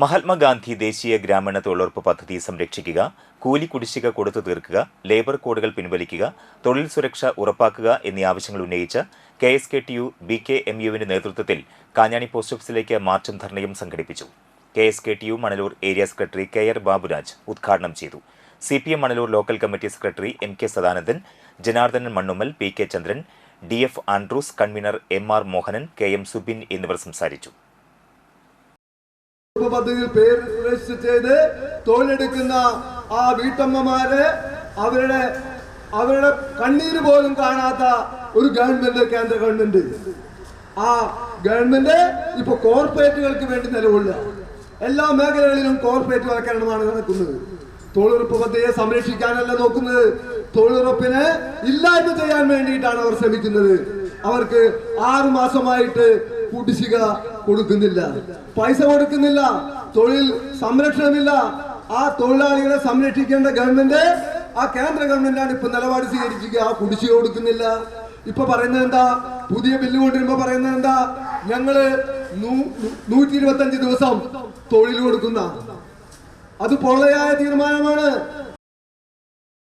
മഹാത്മാഗാന്ധി ദേശീയ ഗ്രാമീണ തൊഴിലുറപ്പ് പദ്ധതി സംരക്ഷിക്കുക കൂലി കുടിശ്ശിക കൊടുത്തു തീർക്കുക ലേബർ കോഡുകൾ പിൻവലിക്കുക തൊഴിൽ സുരക്ഷ ഉറപ്പാക്കുക എന്നീ ആവശ്യങ്ങൾ ഉന്നയിച്ച് K S K T U B K M യുവിന്റെ നേതൃത്വത്തിൽ കാഞ്ഞാണി പോസ്റ്റ് ഓഫീസിലേക്ക് മാർച്ചും ധർണയും സംഘടിപ്പിച്ചു. K S K T U Manalur area secretary K R Baburaj ഉദ്ഘാടനം ചെയ്തു. C P M Manalur local committee secretary M K Sadanandan Janardhanan Mannummal P K Chandran D F Andrews convenor M R Mohanan K M Subin എന്നിവർ സംസാരിച്ചു. പദ്ധതിയിൽ പേര് register ചെയ്ത് തൊഴിലെടുക്കുന്ന ആ വീട്ടമ്മമാരെ അവരുടെ അവരുടെ കണ്ണീര് പോലും കാണാത്ത ഒരു ഗവൺമെന്റ് കേന്ദ്ര ഗവൺമെന്റ്. ആ ഗവൺമെന്റ് ഇപ്പൊ കോർപ്പറേറ്റുകൾക്ക് വേണ്ടി നിലകൊള്ളുക. എല്ലാ മേഖലകളിലും കോർപ്പറേറ്റ് വൽക്കരണമാണ് നടക്കുന്നത്. തൊഴിലുറപ്പ് പദ്ധതിയെ സംരക്ഷിക്കാനല്ല നോക്കുന്നത്. തൊഴിലുറപ്പിനെ ഇല്ലായ്മ ചെയ്യാൻ വേണ്ടിയിട്ടാണ് അവർ ശ്രമിക്കുന്നത്. അവർക്ക് ആറു മാസമായിട്ട് കുടിശ്ശിക കൊടുക്കുന്നില്ല. പൈസ കൊടുക്കുന്നില്ല. തൊഴിൽ സംരക്ഷണമില്ല. ആ തൊഴിലാളികളെ സംരക്ഷിക്കേണ്ട ഗവൺമെന്റ് ആ കേന്ദ്ര ഗവൺമെന്റാണ് ഇപ്പൊ നിലപാട് സ്വീകരിച്ചിരിക്കുക. ആ കുടിശ്ശിക കൊടുക്കുന്നില്ല. ഇപ്പൊ പറയുന്നത് എന്താ? പുതിയ ബില്ല് കൊണ്ടുവരുമ്പോ പറയുന്നത് എന്താ? ഞങ്ങൾ നൂറ്റി ഇരുപത്തി അഞ്ച് ദിവസം തൊഴിൽ കൊടുക്കുന്ന. അത് പൊള്ളയായ തീരുമാനമാണ്.